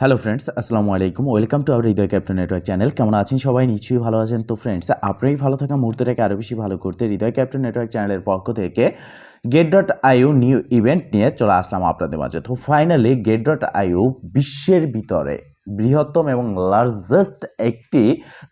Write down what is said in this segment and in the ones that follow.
Hello friends আসসালামু আলাইকুম welcome to our Hridoy captain network channel কেমন আছেন সবাই? নিশ্চয়ই ভালো আছেন। তো ফ্রেন্ডস আপনারই ভালো থাকা মুহূর্তটাকে আরও বেশি ভালো করতে হৃদয় ক্যাপ্টেন নেটওয়ার্ক চ্যানেলের পক্ষ থেকে Gate dot io new event নিয়ে চলে আসলাম আপনাদের মাঝে। তো ফাইনালি গেট ডট আইউ বিশ্বের ভিতরে বৃহত্তম এবং লার্জেস্ট একটি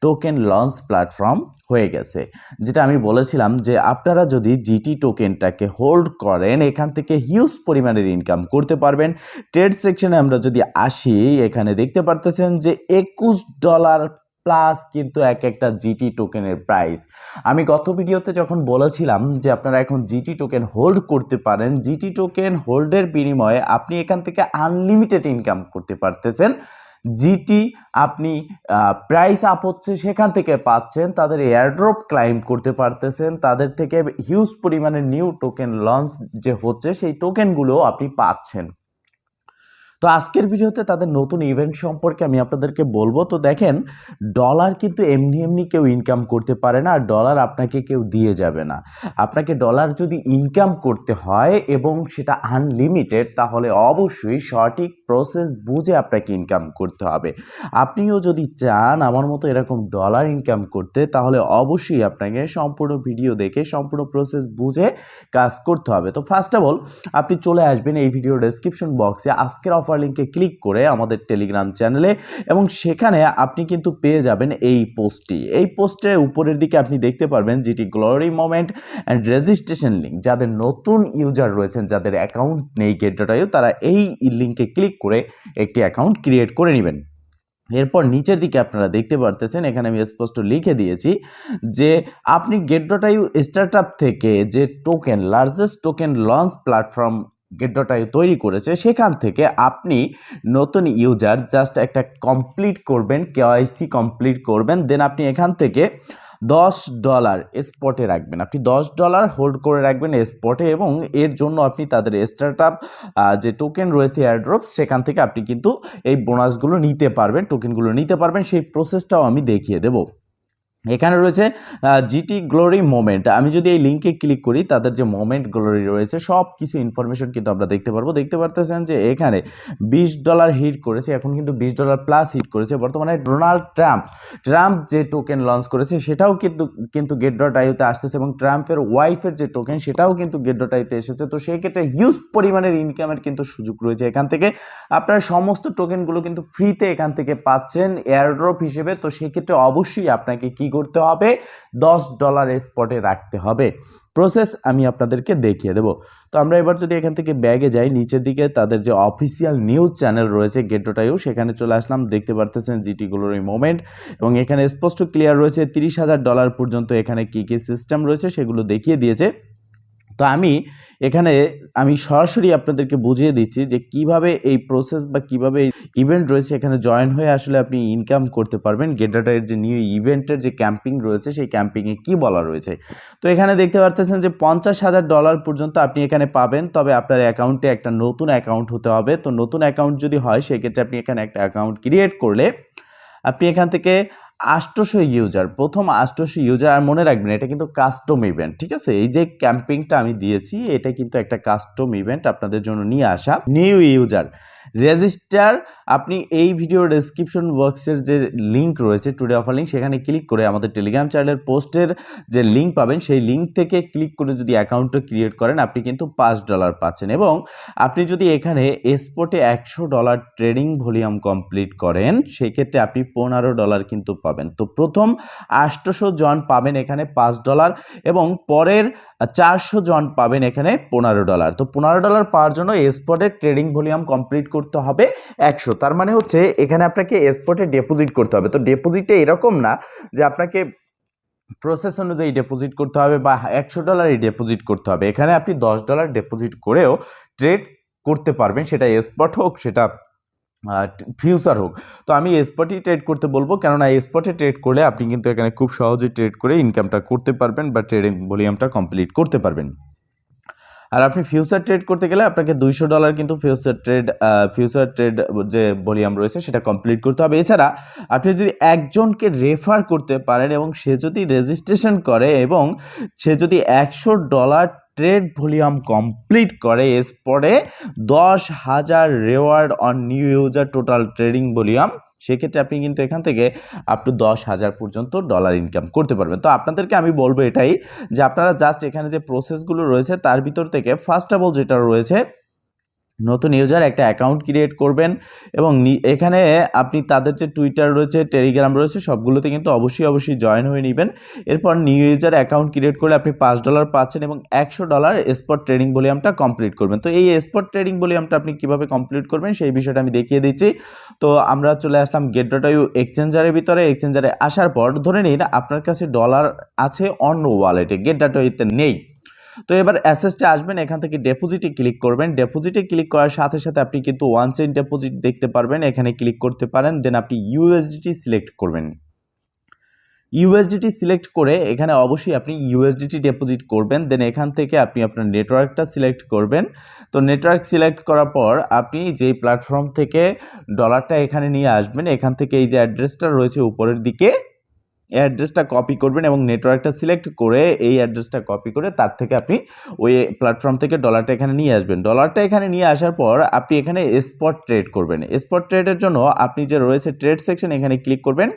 টোকেন লঞ্চ প্ল্যাটফর্ম হয়ে গেছে। যেটা আমি বলেছিলাম যে আপনারা যদি জিটি টোকেনটাকে হোল্ড করেন, এখান থেকে হিউজ পরিমাণের ইনকাম করতে পারবেন। ট্রেড সেকশনে আমরা যদি আসি, এখানে দেখতে পারতেছেন যে একুশ ডলার প্লাস কিন্তু এক একটা জিটি টোকেনের প্রাইস আমি গত ভিডিওতে যখন বলেছিলাম যে আপনারা এখন জিটি টোকেন হোল্ড করতে পারেন জিটি টোকেন হোল্ডের বিনিময়ে আপনি এখান থেকে আনলিমিটেড ইনকাম করতে পারতেছেন। জিটি আপনি প্রাইস আপ হচ্ছে সেখান থেকে পাচ্ছেন, তাদের এয়ারড্রপ ক্লাইম করতে পারতেছেন, তাদের থেকে হিউজ পরিমাণে নিউ টোকেন লঞ্চ যে হচ্ছে, সেই টোকেনগুলো আপনি পাচ্ছেন। তো আজকের ভিডিওতে তাদের নতুন ইভেন্ট সম্পর্কে আমি আপনাদেরকে বলব। তো দেখেন ডলার কিন্তু এমনি এমনি কেউ ইনকাম করতে পারে না, আর ডলার আপনাকে কেউ দিয়ে যাবে না। আপনাকে ডলার যদি ইনকাম করতে হয় এবং সেটা আনলিমিটেড তাহলে অবশ্যই সঠিক প্রসেস বুঝে আপনাকে ইনকাম করতে হবে। আপনিও যদি চান আমার মতো এরকম ডলার ইনকাম করতে, তাহলে অবশ্যই আপনাকে সম্পূর্ণ ভিডিও দেখে, সম্পূর্ণ প্রসেস বুঝে কাজ করতে হবে। তো ফার্স্ট অফ অল আপনি চলে আসবেন এই ভিডিও ডেসক্রিপশন বক্সে আজকের অফার লিঙ্কে ক্লিক করে আমাদের টেলিগ্রাম চ্যানেলে এবং সেখানে আপনি কিন্তু পেয়ে যাবেন এই পোস্টটি এই পোস্টের উপরের দিকে আপনি দেখতে পারবেন যেটি glory moment and registration link যাদের নতুন ইউজার রয়েছেন, যাদের অ্যাকাউন্ট নেই গেটডাটাইও তারা এই লিঙ্কে ক্লিক করে একটি অ্যাকাউন্ট ক্রিয়েট করে নেবেন। এরপর নিচের দিকে আপনারা দেখতে পারতেছেন, এখানে আমি স্পষ্ট লিখে দিয়েছি যে আপনি গেট ডট আইউ স্টার্ট থেকে যে token largest token launch platform Gate তৈরি করেছে, সেখান থেকে আপনি নতুন ইউজার জাস্ট একটা কমপ্লিট করবেন কেওয়াইসি কমপ্লিট করবেন দেন আপনি এখান থেকে দশ ডলার স্পটে রাখবেন। আপনি দশ ডলার হোল্ড করে রাখবেন স্পটে এবং এর জন্য আপনি তাদের স্টার্ট যে টোকেন রয়েছে এয়ারড্রপ সেখান থেকে আপনি কিন্তু এই বোনাসগুলো নিতে পারবেন টোকেনগুলো নিতে পারবেন, সেই প্রসেসটাও আমি দেখিয়ে দেবো। এখানে রয়েছে জিটি গ্লোরি মোমেন্ট আমি যদি এই লিঙ্কে ক্লিক করি, তাদের যে মোমেন্ট গ্লোরি রয়েছে সব কিছু ইনফরমেশন কিন্তু আমরা দেখতে পারব। দেখতে পারতেছেন যে এখানে বিশ ডলার হিট করেছে, এখন কিন্তু বিশ ডলার প্লাস হিট করেছে। বর্তমানে ডোনাল্ড ট্রাম্প ট্রাম্প যে টোকেন লঞ্চ করেছে, সেটাও কিন্তু কিন্তু গেট ডট আইউতে আসতেছে এবং ট্রাম্পের ওয়াইফের যে টোকেন সেটাও কিন্তু গেট ডট আইতে এসেছে। তো সেই ক্ষেত্রে হিউজ পরিমাণের ইনকামের কিন্তু সুযোগ রয়েছে এখান থেকে। আপনার সমস্ত টোকেনগুলো কিন্তু ফ্রিতে এখান থেকে পাচ্ছেন এয়ারড্রপ হিসেবে। তো সেক্ষেত্রে অবশ্যই আপনাকে কি করতে হবে, দশ ডলার স্পটে রাখতে হবে। প্রসেস আমি আপনাদেরকে দেখিয়ে দেবো। তো আমরা এবার যদি এখান থেকে ব্যাগে যাই, নিচের দিকে তাদের যে অফিসিয়াল নিউজ চ্যানেল রয়েছে গেটোটাইও সেখানে চলে আসলাম। দেখতে পারতেছেন জিটিগুলোর এই মোমেন্ট এবং এখানে স্পষ্ট ক্লিয়ার রয়েছে, তিরিশ হাজার ডলার পর্যন্ত এখানে কী কী সিস্টেম রয়েছে সেগুলো দেখিয়ে দিয়েছে। তো আমি এখানে, আমি সরাসরি আপনাদেরকে বুঝিয়ে দিচ্ছি যে কীভাবে এই প্রসেস বা কীভাবে ইভেন্ট রয়েছে, এখানে জয়েন হয়ে আসলে আপনি ইনকাম করতে পারবেন। গেটাটার যে নিউ ইভেন্টের যে ক্যাম্পিং রয়েছে, সেই ক্যাম্পিংয়ে কি বলা রয়েছে? তো এখানে দেখতে পারতেছেন যে পঞ্চাশ হাজার ডলার পর্যন্ত আপনি এখানে পাবেন, তবে আপনার অ্যাকাউন্টে একটা নতুন অ্যাকাউন্ট হতে হবে। তো নতুন অ্যাকাউন্ট যদি হয়, সেক্ষেত্রে আপনি এখানে একটা অ্যাকাউন্ট ক্রিয়েট করলে, আপনি এখান থেকে আষ্টশো ইউজার প্রথম আষ্টশো ইউজার আর মনে রাখবেন, এটা কিন্তু কাস্টম ইভেন্ট ঠিক আছে? এই যে ক্যাম্পিংটা আমি দিয়েছি, এটা কিন্তু একটা কাস্টম ইভেন্ট আপনাদের জন্য নিয়ে আসা নিউ ইউজার রেজিস্টার আপনি এই ভিডিওর ডেসক্রিপশন বক্সের যে লিঙ্ক রয়েছে টুডে অফার লিঙ্ক সেখানে ক্লিক করে আমাদের টেলিগ্রাম চ্যানেলের পোস্টের যে লিঙ্ক পাবেন, সেই লিঙ্ক থেকে ক্লিক করে যদি অ্যাকাউন্টটা ক্রিয়েট করেন, আপনি কিন্তু পাঁচ ডলার পাচ্ছেন। এবং আপনি যদি এখানে স্পটে একশো ডলার ট্রেডিং ভলিউম কমপ্লিট করেন, সেক্ষেত্রে আপনি পনেরো ডলার কিন্তু পাবেন। তো প্রথম আষ্টশো জন পাবেন এখানে পাঁচ ডলার এবং পরের চারশো জন পাবেন এখানে পনেরো ডলার। তো পনেরো ডলার পাওয়ার জন্য স্পটে ট্রেডিং ভলিউম কমপ্লিট করতে হবে একশো। তার মানে হচ্ছে এখানে আপনাকে স্পটে ডিপোজিট করতে হবে। তো ডিপোজিটে এরকম না যে আপনাকে প্রসেস অনুযায়ী ডিপোজিট করতে হবে বা একশো ডলারই ডিপোজিট করতে হবে। এখানে আপনি দশ ডলার ডিপোজিট করেও ট্রেড করতে পারবেন, সেটা স্পট হোক, সেটা ফিউচার হোক। তো আমি স্পটই ট্রেড করতে বলব, কেননা স্পটে ট্রেড করলে আপনি কিন্তু এখানে খুব সহজেই ট্রেড করে ইনকামটা করতে পারবেন বা ট্রেডিং ভলিউমটা কমপ্লিট করতে পারবেন। আর আপনি ফিউচার ট্রেড করতে গেলে আপনাকে দুইশো ডলার কিন্তু ফিউচার ট্রেড ফিউচার ট্রেড যে ভলিউম রয়েছে সেটা কমপ্লিট করতে হবে। এছাড়া আপনি যদি একজনকে রেফার করতে পারেন এবং সে যদি রেজিস্ট্রেশন করে এবং সে যদি একশো ডলার ট্রেড ভলিউম কমপ্লিট করে, এরপরে দশ হাজার reward on new user total trading volume. সেক্ষেত্রে আপনি কিন্তু এখান থেকে আপ টু দশ হাজার পর্যন্ত ডলার ইনকাম করতে পারবেন। তো আপনাদেরকে আমি বলব এটাই যে আপনারা জাস্ট এখানে যে প্রসেসগুলো রয়েছে, তার ভিতর থেকে ফার্স্ট অফ অল যেটা রয়েছে নতুন ইউজার একটা অ্যাকাউন্ট ক্রিয়েট করবেন এবং এখানে আপনি তাদের যে টুইটার রয়েছে টেলিগ্রাম রয়েছে, সবগুলোতে কিন্তু অবশ্যই অবশ্যই জয়েন হয়ে নেবেন। এরপর নিউ ইউজার অ্যাকাউন্ট ক্রিয়েট করলে আপনি পাঁচ ডলার পাচ্ছেন এবং একশো ডলার স্পট ট্রেডিং ভলিউমটা কমপ্লিট করবেন। তো এই স্পট ট্রেডিং ভলিউমটা আপনি কীভাবে কমপ্লিট করবেন, সেই বিষয়টা আমি দেখিয়ে দিচ্ছি। তো আমরা চলে আসলাম গেট ডট ইউ এক্সচেঞ্জারের ভিতরে। এক্সচেঞ্জারে আসার পর ধরে নিন, আপনার কাছে ডলার আছে অন্য ওয়ালেটে গেট ডট ইউতে নেই। তো এবার অ্যাসেসটা আসবেন, এখান থেকে ডেপোজিটে ক্লিক করবেন। ডেপোজিটে ক্লিক করার সাথে সাথে আপনি কিন্তু ওয়ান চেন ডেপোজিট দেখতে পারবেন, এখানে ক্লিক করতে পারেন দেন আপনি ইউএসডিটি সিলেক্ট করবেন। ইউএসডিটি সিলেক্ট করে এখানে অবশ্যই আপনি ইউএসডিটি ডেপোজিট করবেন দেন এখান থেকে আপনি আপনার নেটওয়ার্কটা সিলেক্ট করবেন। তো নেটওয়ার্ক সিলেক্ট করার পর আপনি যেই প্ল্যাটফর্ম থেকে ডলারটা এখানে নিয়ে আসবেন, এখান থেকে এই যে অ্যাড্রেসটা রয়েছে উপরের দিকে এই অ্যাড্রেসটা কপি করবেন এবং নেটওয়ার্কটা সিলেক্ট করে এই অ্যাড্রেসটা কপি করে তার থেকে আপনি ওই প্ল্যাটফর্ম থেকে ডলারটা এখানে নিয়ে আসবেন। ডলারটা এখানে নিয়ে আসার পর আপনি এখানে স্পট ট্রেড করবেন। স্পট ট্রেডের জন্য আপনি যে রয়েছে ট্রেড সেকশন এখানে ক্লিক করবেন।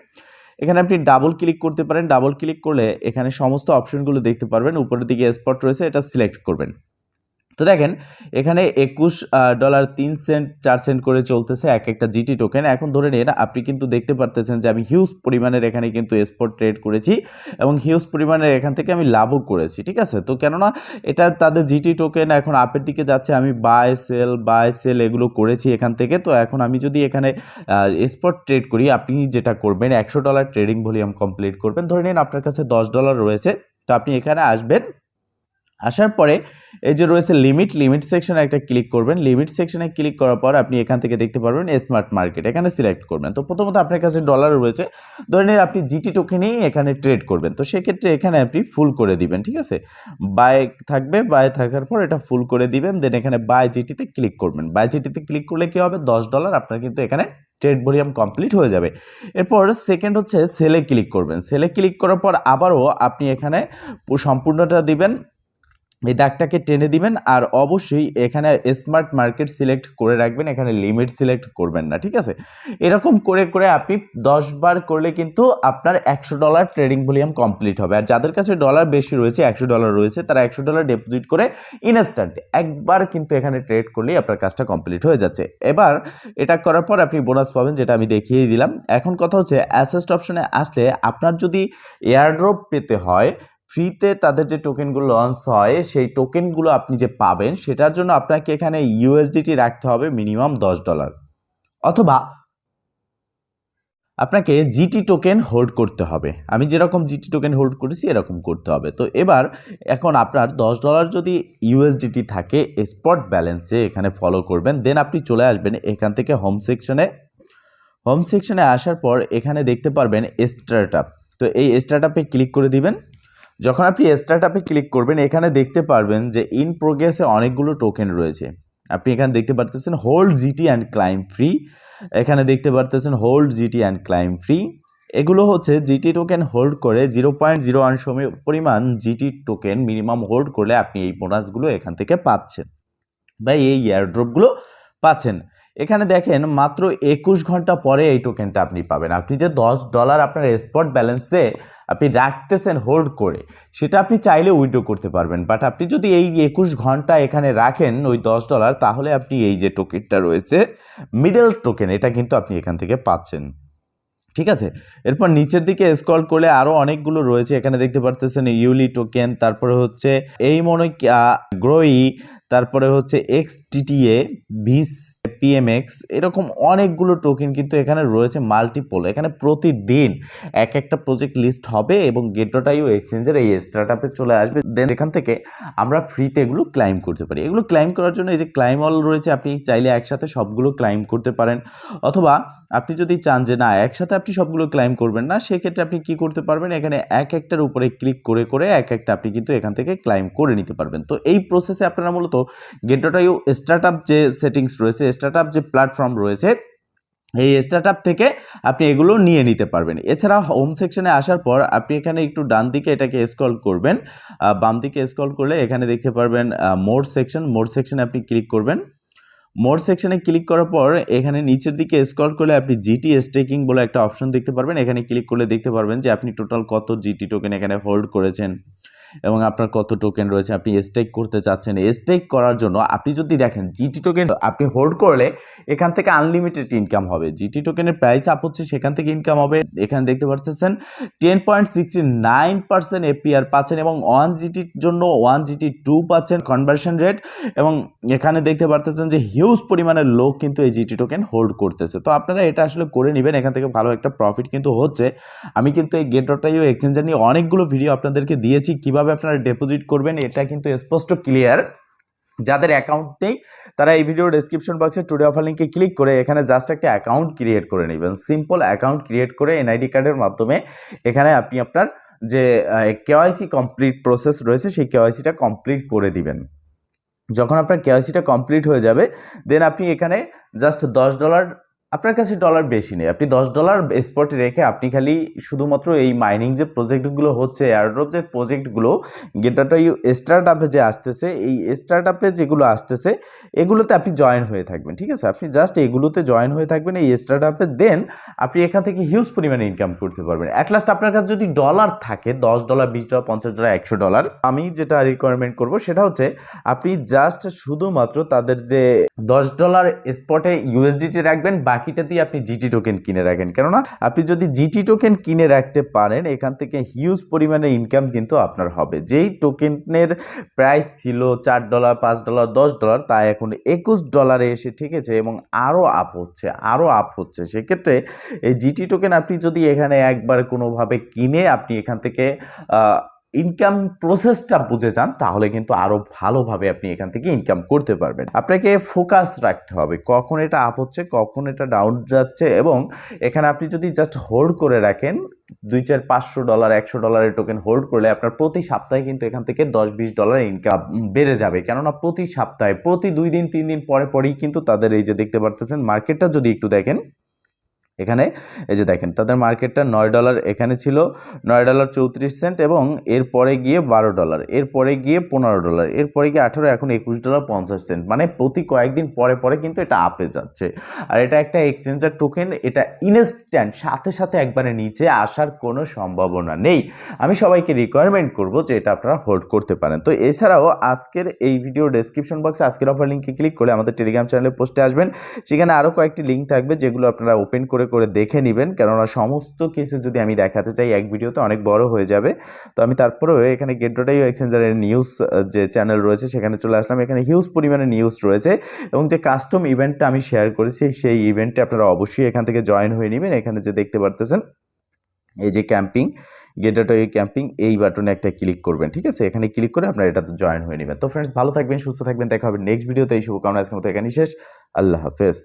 এখানে আপনি ডাবল ক্লিক করতে পারেন। ডাবল ক্লিক করলে এখানে সমস্ত অপশনগুলো দেখতে পারবেন। উপরের দিকে স্পট রয়েছে, এটা সিলেক্ট করবেন। তো দেখেন, এখানে একুশ ডলার তিন সেন্ট চার সেন্ট করে চলতেছে এক একটা জিটি টোকেন এখন ধরে নিন, আপনি কিন্তু দেখতে পারতেছেন যে আমি হিউজ পরিমাণের এখানে কিন্তু স্পট ট্রেড করেছি এবং হিউজ পরিমাণের এখান থেকে আমি লাভও করেছি, ঠিক আছে? তো কেননা, এটা তাদের জিটি টোকেন এখন আপের দিকে যাচ্ছে, আমি বাই সেল বাই সেল এগুলো করেছি এখান থেকে। তো এখন আমি যদি এখানে স্পট ট্রেড করি, আপনি যেটা করবেন, একশো ডলার ট্রেডিং ভলিউম কমপ্লিট করবেন। ধরে নিন, আপনার কাছে দশ ডলার রয়েছে, তো আপনি এখানে আসবেন আসার পরে এই যে রয়েছে লিমিট লিমিট সেকশনে একটা ক্লিক করবেন। লিমিট সেকশনে ক্লিক করার পর আপনি এখান থেকে দেখতে পারবেন স্মার্ট মার্কেট এখানে সিলেক্ট করবেন। তো প্রথমত আপনার কাছে ডলার রয়েছে। ধরে নিন আপনি জিটি টোকেনেই এখানে ট্রেড করবেন। তো সেক্ষেত্রে এখানে আপনি ফুল করে দিবেন, ঠিক আছে? বাই থাকবে বাই থাকার পর এটা ফুল করে দিবেন। দেন এখানে বাই জিটিতে ক্লিক করবেন। বাই জিটিতে ক্লিক করলে কী হবে? দশ ডলার আপনার কিন্তু এখানে ট্রেড ভলিউম কমপ্লিট হয়ে যাবে। এরপর সেকেন্ড হচ্ছে সেলে ক্লিক করবেন। সেলে ক্লিক করার পর আবারও আপনি এখানে সম্পূর্ণটা দিবেন। এই দাগটাকে টেনে দিবেন আর অবশ্যই এখানে স্মার্ট মার্কেট সিলেক্ট করে রাখবেন, এখানে লিমিট সিলেক্ট করবেন না, ঠিক আছে? এরকম করে করে আপনি দশ বার করলে কিন্তু আপনার একশো ডলার ট্রেডিং ভলিউম কমপ্লিট হবে। আর যাদের কাছে ডলার বেশি রয়েছে, একশো ডলার রয়েছে, তারা একশো ডলার ডিপোজিট করে ইনস্ট্যান্ট একবার কিন্তু এখানে ট্রেড করলেই আপনার কাজটা কমপ্লিট হয়ে যাচ্ছে। এবার এটা করার পর আপনি বোনাস পাবেন, যেটা আমি দেখিয়ে দিলাম। এখন কথা হচ্ছে অ্যাসেস্ট অপশনে আসলে আপনার যদি এয়ারড্রপ পেতে হয় ফ্রিতে তাদের যে টোকেনগুলো লঞ্চ হয়, সেই টোকেনগুলো আপনি যে পাবেন, সেটার জন্য আপনাকে এখানে ইউএসডিটি রাখতে হবে মিনিমাম দশ ডলার অথবা আপনাকে জিটি টোকেন হোল্ড করতে হবে। আমি যেরকম জিটি টোকেন হোল্ড করেছি, এরকম করতে হবে। তো এবার এখন আপনার দশ ডলার যদি ইউএসডিটি থাকে স্পট ব্যালেন্সে এখানে ফলো করবেন। দেন আপনি চলে আসবেন এখান থেকে হোম সেকশনে হোম সেকশনে আসার পর এখানে দেখতে পারবেন স্টার্ট তো এই স্টার্ট ক্লিক করে দিবেন। যখন আপনি স্টার্ট আপে ক্লিক করবেন, এখানে দেখতে পারবেন যে ইন প্রোগ্রেসে অনেকগুলো টোকেন রয়েছে। আপনি এখানে দেখতে পারতেছেন hold GT and claim free এখানে দেখতে পারতেছেন hold GT and claim free এগুলো হচ্ছে জিটি টোকেন হোল্ড করে জিরো পয়েন্ট জিরো ওয়ান পরিমাণ জিটি টোকেন মিনিমাম হোল্ড করলে আপনি এই বোনাসগুলো এখান থেকে পাচ্ছেন বা এই এয়ারড্রপগুলো পাচ্ছেন। এখানে দেখেন মাত্র একুশ ঘণ্টা পরে এই টোকেনটা আপনি পাবেন। আপনি যে দশ ডলার আপনার স্পট ব্যালেন্সে আপনি রাখতেছেন হোল্ড করে, সেটা আপনি চাইলে উইড্রো করতে পারবেন। বাট আপনি যদি এই একুশ ঘণ্টা এখানে রাখেন ওই দশ ডলার তাহলে আপনি এই যে টোকেনটা রয়েছে মিডল টোকেন এটা কিন্তু আপনি এখান থেকে পাচ্ছেন। ঠিক আছে? এরপর নিচের দিকে স্ক্রল করলে আরও অনেকগুলো রয়েছে। এখানে দেখতে পারতেছেন ইউলি টোকেন তারপরে হচ্ছে এই মনে গ্রোই তারপরে হচ্ছে এক্স টিটিএ ভিস পিএমএক্স এরকম অনেকগুলো টোকেন কিন্তু এখানে রয়েছে মাল্টিপল এখানে প্রতিদিন এক একটা প্রজেক্ট লিস্ট হবে এবং গেটটাইও এক্সচেঞ্জের এই স্টার্ট আপে চলে আসবে। দেন এখান থেকে আমরা ফ্রিতে এগুলো ক্লাইম করতে পারি। এগুলো ক্লাইম করার জন্য এই যে ক্লাইম অল রয়েছে, আপনি চাইলে একসাথে সবগুলো ক্লাইম করতে পারেন। অথবা আপনি যদি চান যে না, একসাথে আপনি সবগুলো ক্লাইম করবেন না, সেক্ষেত্রে আপনি কি করতে পারবেন? এখানে এক একটার উপরে ক্লিক করে করে এক একটা আপনি কিন্তু এখান থেকে ক্লাইম করে নিতে পারবেন। তো এই প্রসেসে আপনারা মূলত গেটটাইও স্টার্ট আপ যে সেটিংস রয়েছে স্টার্ট আপ যে প্ল্যাটফর্ম রয়েছে, এই স্টার্ট থেকে আপনি এগুলো নিয়ে নিতে পারবেন। এছাড়া হোম সেকশনে আসার পর আপনি এখানে একটু ডান দিকে এটাকে স্ক্রল করবেন বাম দিকে স্ক্রল করলে এখানে দেখতে পারবেন মোর সেকশন মোর সেকশনে আপনি ক্লিক করবেন। মোর সেকশনে ক্লিক করার পর এখানে নিচের দিকে স্কল করলে আপনি জিটি স্টেকিং বলে একটা অপশন দেখতে পারবেন। এখানে ক্লিক করলে দেখতে পারবেন যে আপনি টোটাল কত জিটি টোকেন এখানে হোল্ড করেছেন। এবং আপনার কত টোকেন রয়েছে, আপনি স্টেক করতে চাচ্ছেন স্টেক করার জন্য আপনি যদি দেখেন জিটি টোকেন আপনি হোল্ড করলে এখান থেকে আনলিমিটেড ইনকাম হবে। জিটি টোকেনের প্রাইস আপ হচ্ছে, সেখান থেকে ইনকাম হবে। এখানে দেখতে পাচ্ছেন ten point sixty nine percent APR পাচ্ছেন এবং ওয়ান জিটির জন্য ওয়ান জিটি টু পাচ্ছেন কনভার্সন রেট এবং এখানে দেখতে পারতেছেন যে হিউজ পরিমাণের লোক কিন্তু এই জিটি টোকেন হোল্ড করতেছে। তো আপনারা এটা আসলে করে নেবেন, এখান থেকে ভালো একটা প্রফিট কিন্তু হচ্ছে। আমি কিন্তু এই গেট এক্সচেঞ্জার নিয়ে অনেকগুলো ভিডিও আপনাদেরকে দিয়েছি, কীভাবে আপনারা ডিপোজিট করবেন, এটা কিন্তু স্পষ্ট ক্লিয়ার যাদের অ্যাকাউন্ট নেই, তারা এই ভিডিও ডেসক্রিপশন বক্সে টুডে অফার লিঙ্কে ক্লিক করে এখানে জাস্ট একটা অ্যাকাউন্ট ক্রিয়েট করে নেবেন। সিম্পল অ্যাকাউন্ট ক্রিয়েট করে এনআইডি কার্ডের মাধ্যমে এখানে আপনি আপনার যে কেওয়াইসি কমপ্লিট প্রসেস রয়েছে, সেই কেওয়াইসিটা কমপ্লিট করে দিবেন। যখন আপনার কেওয়াইসিটা কমপ্লিট হয়ে যাবে দেন আপনি এখানে জাস্ট দশ ডলার আপনার কাছে ডলার বেশি নেই। আপনি দশ ডলার স্পটে রেখে আপনি খালি শুধুমাত্র এই মাইনিং যে প্রজেক্টগুলো হচ্ছে এয়ারড্রপ যে প্রজেক্টগুলো গেটাটা স্টার্ট আপে যে আসতেছে, এই স্টার্ট আপে যেগুলো আসতেছে, এগুলোতে আপনি জয়েন হয়ে থাকবেন, ঠিক আছে? আপনি জাস্ট এগুলোতে জয়েন হয়ে থাকবেন, এই স্টার্ট আপে দেন আপনি এখান থেকে হিউজ পরিমাণে ইনকাম করতে পারবেন। অ্যাট লাস্ট আপনার কাছে যদি ডলার থাকে, দশ ডলার বিশ ডলার পঞ্চাশ ডলার একশো ডলার আমি যেটা রিকোয়ারমেন্ট করব সেটা হচ্ছে, আপনি জাস্ট শুধুমাত্র তাদের যে দশ ডলার স্পটে ইউএসডিটি রাখবেন বাকিটা দিয়ে আপনি জিটি টোকেন কিনে রাখেন। কেননা, আপনি যদি জিটি টোকেন কিনে রাখতে পারেন, এখান থেকে হিউজ পরিমাণে ইনকাম কিন্তু আপনার হবে। যেই টোকেনের প্রাইস ছিল চার ডলার পাঁচ ডলার দশ ডলার তা এখন একুশ ডলারে এসে ঠেকেছে এবং আরও আপ হচ্ছে, আরও আপ হচ্ছে। সেক্ষেত্রে এই জিটি টোকেন আপনি যদি এখানে একবার কোনোভাবে কিনে আপনি এখান থেকে ইনকাম প্রসেসটা বুঝে যান, তাহলে কিন্তু আরও ভালোভাবে আপনি এখান থেকে ইনকাম করতে পারবেন। আপনাকে ফোকাস রাখতে হবে, কখন এটা আপ হচ্ছে, কখন এটা ডাউন যাচ্ছে এবং এখানে আপনি যদি জাস্ট হোল্ড করে রাখেন, দুই চার পাঁচশো ডলার একশো ডলারের টোকেন হোল্ড করলে আপনার প্রতি সপ্তাহে কিন্তু এখান থেকে দশ বিশ ডলার ইনকাম বেড়ে যাবে। কেননা প্রতি সপ্তাহে, প্রতি দুই দিন, তিন দিন পরে পরেই কিন্তু তাদের এই যে দেখতে পারতেছেন মার্কেটটা যদি একটু দেখেন এখানে, এই যে দেখেন, তাদের মার্কেটটা নয় ডলার এখানে ছিল, নয় ডলার চৌত্রিশ সেন্ট এবং এরপরে গিয়ে বারো ডলার এরপরে গিয়ে পনেরো ডলার এরপরে গিয়ে আঠেরো, এখন একুশ ডলার পঞ্চাশ সেন্ট মানে প্রতি কয়েকদিন পরে পরে কিন্তু এটা আপে যাচ্ছে। আর এটা একটা এক্সচেঞ্জার টোকেন এটা ইনস্ট্যান্ট সাথে সাথে একবারে নিচে আসার কোনো সম্ভাবনা নেই। আমি সবাইকে রিকোয়ারমেন্ট করব যে এটা আপনারা হোল্ড করতে পারেন। তো এছাড়াও আজকের এই ভিডিও ডেসক্রিপশন বক্সে আজকের অফার লিঙ্কে ক্লিক করে আমাদের টেলিগ্রাম চ্যানেলে পোস্টে আসবেন। সেখানে আরও কয়েকটি লিঙ্ক থাকবে যেগুলো আপনারা ওপেন করে করে দেখে নেবেন। কেননা সমস্ত কিছু যদি আমি দেখাতে চাই, এক ভিডিওতে অনেক বড় হয়ে যাবে। তো আমি তারপরেও এখানে গেট ডটাইও এক্সচেঞ্জারের নিউজ যে চ্যানেল রয়েছে, সেখানে চলে আসলাম। এখানে হিউজ পরিমাণে নিউজ রয়েছে এবং যে কাস্টম ইভেন্টটা আমি শেয়ার করেছি, সেই ইভেন্টে আপনারা অবশ্যই এখান থেকে জয়েন হয়ে নেবেন। এখানে যে দেখতে পারতেছেন, এই যে ক্যাম্পিং গেটাটো এই ক্যাম্পিং এই বাটনে একটা ক্লিক করবেন, ঠিক আছে? এখানে ক্লিক করে আপনারা এটাতে জয়েন হয়ে নেবেন। তো ফ্রেন্ডস ভালো থাকবেন, সুস্থ থাকবেন। দেখা হবে নেক্সট ভিডিওতে এই শুভকামনা আজকের মতো এখানেই শেষ। আল্লাহ হাফেজ।